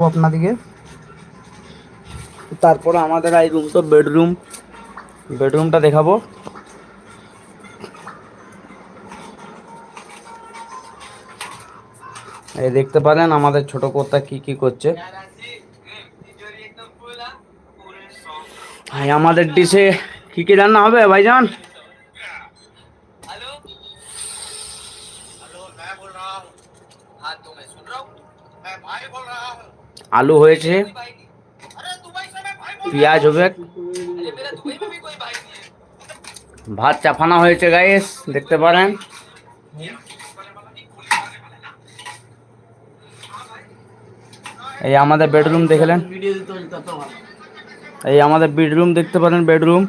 আপনাদিকে তারপরে আমাদের এই রুম তো বেডরুম বেডরুমটা দেখাবো এই দেখতে পারেন আমাদের ছোট কর্তা কি কি করছে ভাই আমাদের ডিশে কি কি রান্না হবে ভাইজান हेलो हेलो मैं बोल रहा हूँ हाँ तो मैं सुन रहा हूँ मैं भाई बोल रहा हूँ আলু হয়েছে পেঁয়াজ হবে ভাত চাফানা হয়েছে গাইস দেখতে পারেন। এই আমাদের বেডরুম দেখলেন। এই আমাদের বেডরুম দেখতে পারেন বেডরুম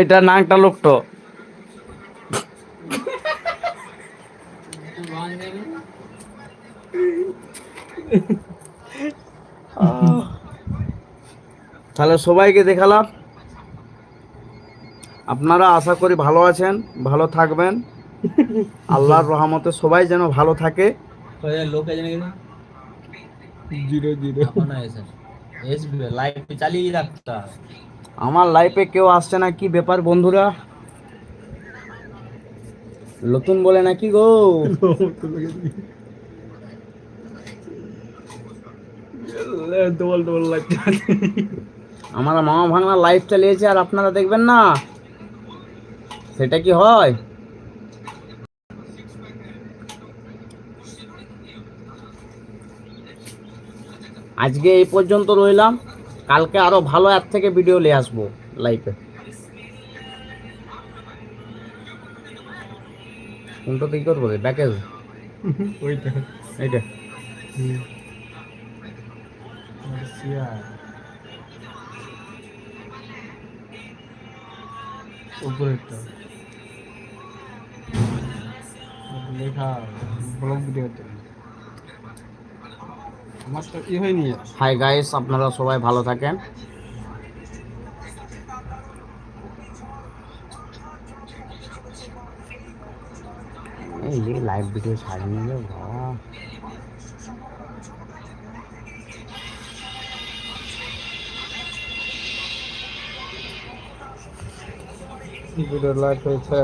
এটা নাকটা লোকটো। তাহলে সবাইকে দেখালাম। আপনারা আশা করি ভালো আছেন ভালো থাকবেন। আল্লাহর রহমতে সবাই যেন ভালো থাকে। আমার লাইফে কেউ আসছে না কি ব্যাপার বন্ধুরা? নতুন বলে নাকি গো? দোল দোল লাগছে। আমার মামা ভাঙনা লাইফটা চালিয়েছে আর আপনারা দেখবেন না। সেটা কি হয়? আজকে এই পর্যন্ত রইলাম। কালকে আরও ভালো অ্যাপ থেকে ভিডিও নিয়ে আসব লাইফে কোনটা কি করব ব্যাকেজ ওইটা। এইটা। মার্সিয়া উপরেরটা। হাই গাইস আপনারা সবাই ভালো থাকেন। এই লাইভ ভিডিও ছাড়ি নিয়ে বাবা ভিডিও লাইভ হয়েছে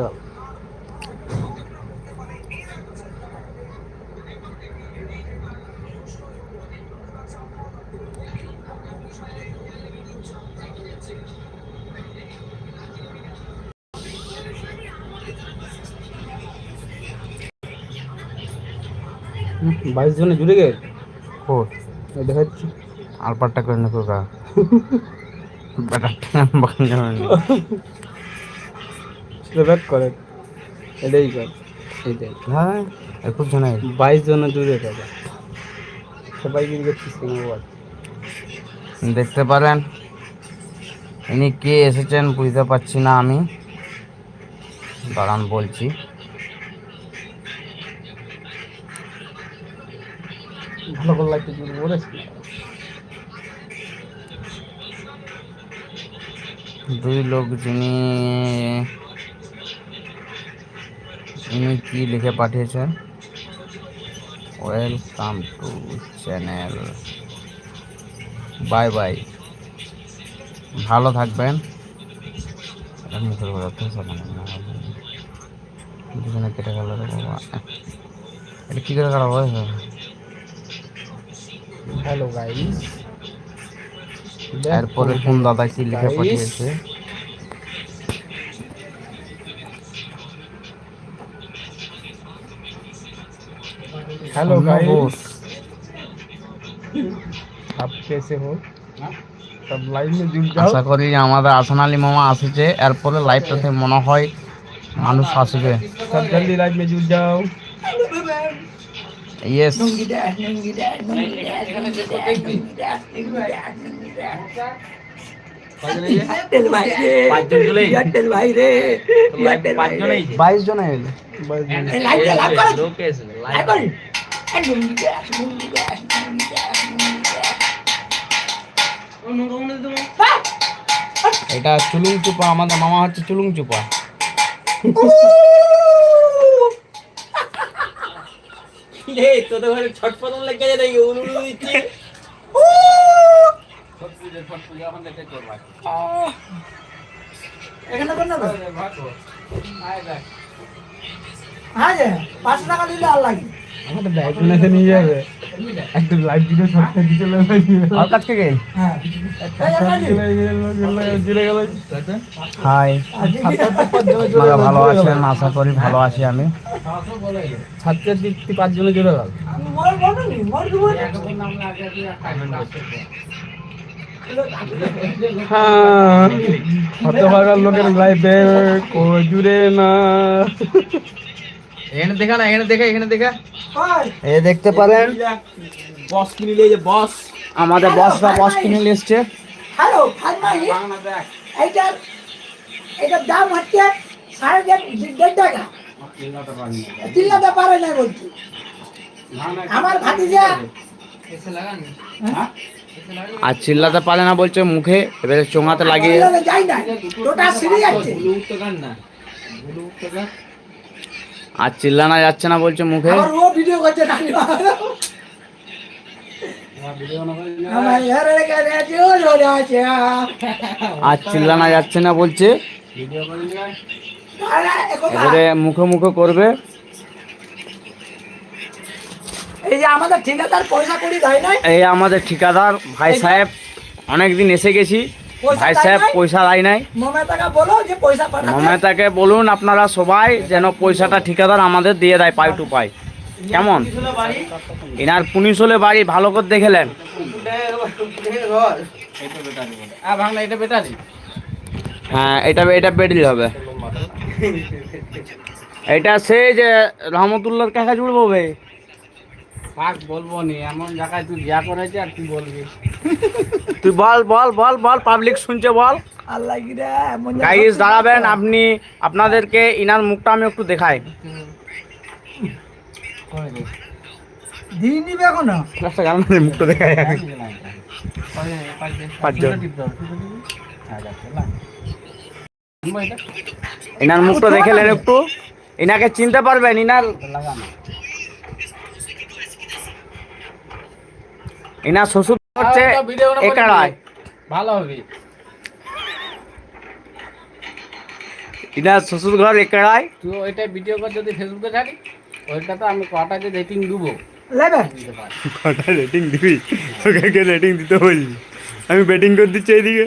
বাইশ জনে জুড়ে গে দেখাচ্ছি। আলপারটা করে নেব গা। ব্যাটারটা বাংলা ব্যাক করে এটাই কর এইটাই হ্যাঁ একুশ জনের। বাইশ জনে জুড়ে টাকা সবাই কিন্তু করছিস কেন দেখতে পারেন। ইনি কে এসেছেন বুঝতে পারছি না আমি। দাঁড়ান বলছি। ভালো করে জুড়ে বলেছি দুই লোক যিনি ইনি কি লিখে পাঠিয়েছেন? Welcome to channel bye bye ভালো থাকবেন। মুখের কথা তো শোনা যায় না। দুজনে কেটে গেল এটা কি করে কাটা হয়েছে হ্যালো গাইস এরপরে কোন দাদা কি লিখে পাঠিয়েছে? हेलो অন্য गाइस বোস। आप कैसे हो सब लाइव में जुड़ जाओ আশা করি যে আমাদের আসান আলী মামা আসছে এরপরে লাইভটাতে মনে হয় মানুষ আসবে सब जल्दी लाइव में जुड़ जाओ ইয়েস বাইশ জনের এটা চুলুং চুপা আমাদের মামা হচ্ছে চুলুং চুপা। রে তোদের ঘরে ছটপটন লেগে যায় নাকি? উলু দিচ্ছে। এখানে কোন না হ্যাঁ যে পাঁচশো টাকা দিলে আর লাগে। আমাদের ব্যাগ নাতে নিয়ে যাবে। একটা লাইভ ভিডিও ছাড়তে দিতে লাগবে আর কাজ থেকে? হ্যাঁ। হাই ভালো আছেন আশা করি ভালো আছি আমি। ছাত্রের দিক থেকে পাঁচজনে জুড়ে গেল। হ্যাঁ। লোকের লাইফে জুড়ে না। এখানে দেখা না এখানে দেখা এখানে দেখা। হয় এই দেখতে পারেন। বস কিনে নিয়ে যে বস আমাদের বসরা বস কিনে নিয়ে এসছে। হ্যালো ফাইমাই এইটার এটার দাম হচ্ছে সাড়ে দেড় টাকা। চিল্লাতে পারে না বলছি। আমার ভাতিজা। আর চিল্লাতে পারে না বলছে মুখে এবারে চোঙাতে লাগিয়ে। যাই না ওটা সিঁড়ি আর চিল্লানা যাচ্ছে না বলছে মুখে। ভিডিও করছে আর চিল্লানা যাচ্ছে না বলছে। এবারে মুখে মুখে করবে। এই যে আমাদের ঠিকাদার পয়সা করি দেয় নাই? এই আমাদের ঠিকাদার ভাই সাহেব অনেকদিন এসে গেছি। ভাই সাহেব পয়সা দেয় নাই? মমতাকে যে বলুন আপনারা সবাই যেন পয়সাটা ঠিকাদার আমাদের দিয়ে দেয় পাই টু পাই। কেমন? এনার পুলিশ হলে বাড়ি ভালো করে দেখেলেন। হ্যাঁ এটা এটা বেডলি হবে। এটা সেই যে রহমতুল্লাহর কাকা জুড়বো ভাই বলব নি এমন জায়গায় তুই বিয়া করেছে আর তুই বলবি? তুই বল বল বল বল পাবলিক শুনছে বল। গাইস দাঁড়াবেন আপনি আপনাদেরকে ইনার মুখটা আমি একটু দেখাই। দিয়ে নিবে এখন? একটা গান মানে মুখটা দেখাই আমি ইনার মুখটা দেখেলেন একটু। ইনাকে চিনতে পারবেন ইনার ইনার শ্বশুর হচ্ছে একাড়ায় ভালো হবে। ইনার শ্বশুর ঘর একাড়ায় তুই ওইটা ভিডিও করে যদি ফেসবুকে ছাড়ি ওইটা তো আমি কটা যে রেটিং দেবো কটা রেটিং দিবি? ওকে রেটিং দিতে বলবি আমি ব্যাটিং করে দিচ্ছি এইদিকে।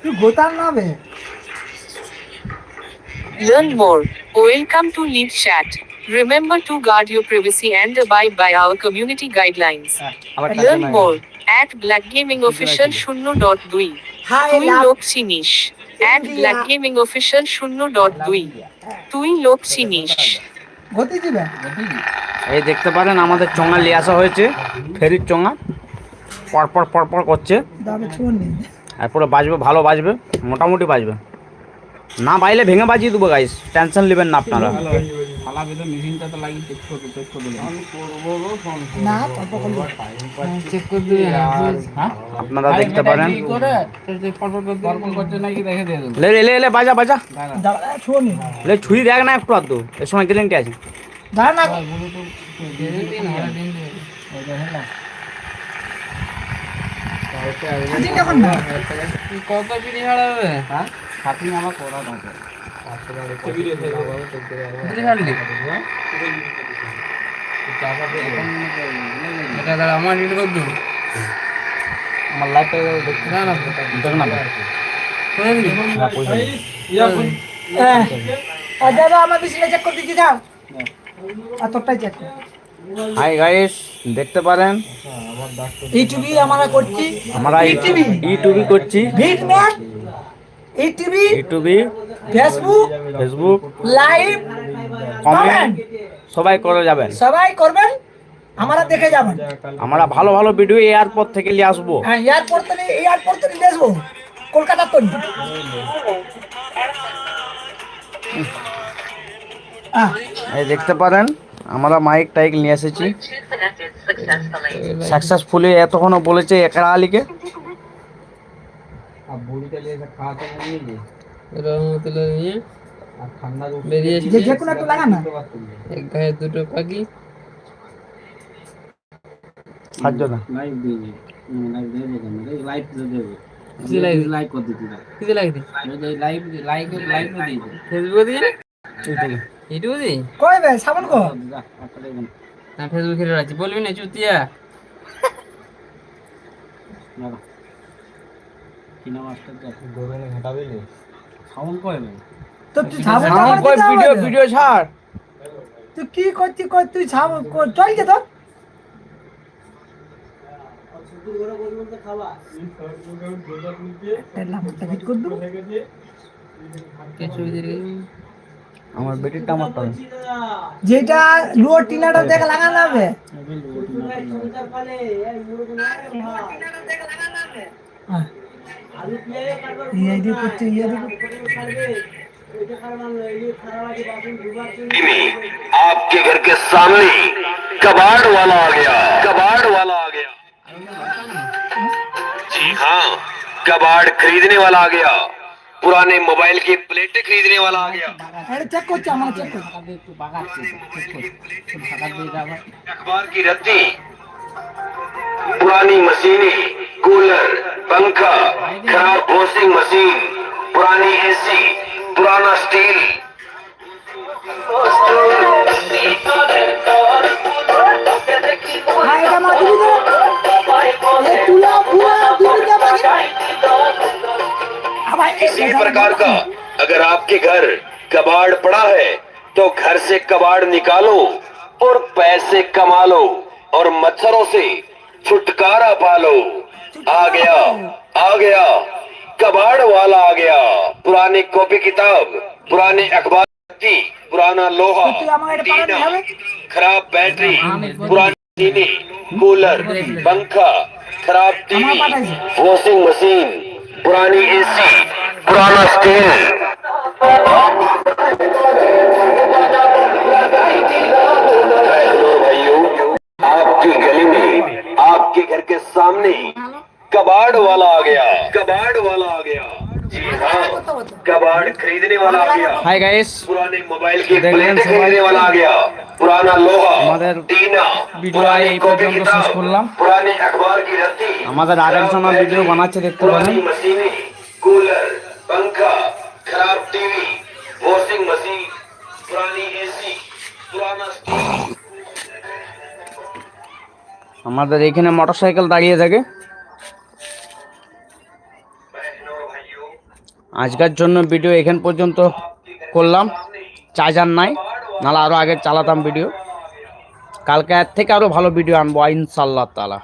তুই গোতার না বে। Learn more. Welcome to Lead Chat. Remember to guard your privacy and abide by our community guidelines. আবার Learn more at Black Gaming Official শূন্য ডট দুই হাই তুই লোক চিনিস at Black Gaming Official শূন্য ডট দুই তুই লোক চিনিস এই দেখতে পারেন আমাদের চোঙা নিয়ে আসা হয়েছে। ফেরির চোঙা। পরপর পরপর করছে। দাবে শুন বাজবে ভালো বাজবে। মোটামুটি বাজবে। না বাইলে ভেঙে বাজিয়ে দেবো গাইস টেনশন নেবেন না আপনারা। ফালা বেঁধে মেশিনটা তো লাগিয়ে চেক করব চেক করে না তত চেক করে হ্যাঁ আপনারা দেখতে পারেন। কি করে? পরপর করছে নাকি দেখে দিয়ে দেবো। লে লে লে লে বাজা বাজা। লে ছুরি দেখ না একটু আধটু। এর সময় গ্যারেন্টি আছে? দাঁড়া না। কত বিড়ি হারাবে? হ্যাঁ? আমার করা দরকার। আমার রিল আমার লাইফটা দেখতে না না দেখ না পয়সা নেই। আর দাদা আমার বিছানা চেক করে দিচ্ছি যাও আর তোরটাই চেক কর হাই গাইস দেখতে পারেন ইউটিউবে আমরা করছি। আমরা ইউটিউবে ইউটিউবই করছি ভিডম্যান ইউটিউবে ইউটিউবই ফেসবুক ফেসবুক লাইভ কমেন্ট সবাই করে যাবেন। সবাই করবেন আমরা দেখে যাবেন আমরা ভালো ভালো ভিডিও এয়ারপোর্ট থেকে নিয়ে আসব। হ্যাঁ এয়ারপোর্ট থেকে এয়ারপোর্ট থেকে নিয়ে আসব কলকাতার তো হ্যাঁ এই দেখতে পারেন আমরা মাইক টাইক নিয়ে এসেছি। সাকসেসফুলি এতক্ষণও বলেছে একরা আলীকে। এক গায়ে দুটো পাখি। বলবি না চুতিয়া। কিনা মাস্টার যা গোবেনে সাউন্ড কয় তো তুই সাবন সাউন্ড কই ভিডিও ভিডিও ছাড়। তুই কি করছিস কই তুই চল যে তো ফিট কর দিয়ে রেখেছি? আমার বেটিরটা আমার তো যেটা লো টিনাটা দেখে লাগানো হবে। দিয়ে করছে ইয়ে দিয়ে में आपके घर के सामने कबाड़ वाला आ गया कबाड़ वाला आ गया जी हाँ कबाड़ खरीदने वाला आ गया पुराने मोबाइल की प्लेटें खरीदने वाला आ गया এটা চেক করছে আমার চেক করছে একটু বাগাচ্ছে ফাঁকা দিয়ে যাবে अखबार की रद्दी पुरानी मशीनें कूलर पंखा खराब वॉशिंग मशीन पुरानी एसी पुराना स्टील। किसी प्रकार का अगर आपके घर कबाड़ पड़ा है तो घर से कबाड़ निकालो और पैसे कमा लो। और मच्छरों से छुटकारा पा लो। आ गया आ गया। कबाड़ वाला आ गया। पुरानी कॉपी किताब पुराने अखबार पुराना लोहा खराब बैटरी हाँ, हाँ, हाँ। पुरानी टीवी कूलर पंखा खराब टीवी वॉशिंग मशीन पुरानी एसी पुराना स्टील आपकी गली में आपके घर के सामने कबाड़ वाला आ गया कबाड़ वाला आ गया जी हाँ कबाड़ खरीदने वाला आ गया হাই গাইস पुराने मोबाइल की देखलें प्लेटें सबाई। खरीदने वाला आ गया पुराना लोहा আমাদের टीना ভিডিও पुरानी এই कॉपी পর্যন্ত किताब, শেষ করলাম। पुराने अखबार की रद्दी আমাদের আরেকজনের ভিডিও বানাচ্ছে দেখতে পারেন पुरानी मशीनें कूलर पंखा खराब टीवी वॉशिंग मशीन पुरानी एसी पुराना আমাদের এখানে মোটরসাইকেল দাঁড়িয়ে থাকে। আজকের জন্য ভিডিও এখান পর্যন্ত করলাম। চার্জার নাই, নাহলে আরও আগে চালাতাম ভিডিও। কালকে এর থেকে আরও ভালো ভিডিও আনব ইনশাল্লাহ তালা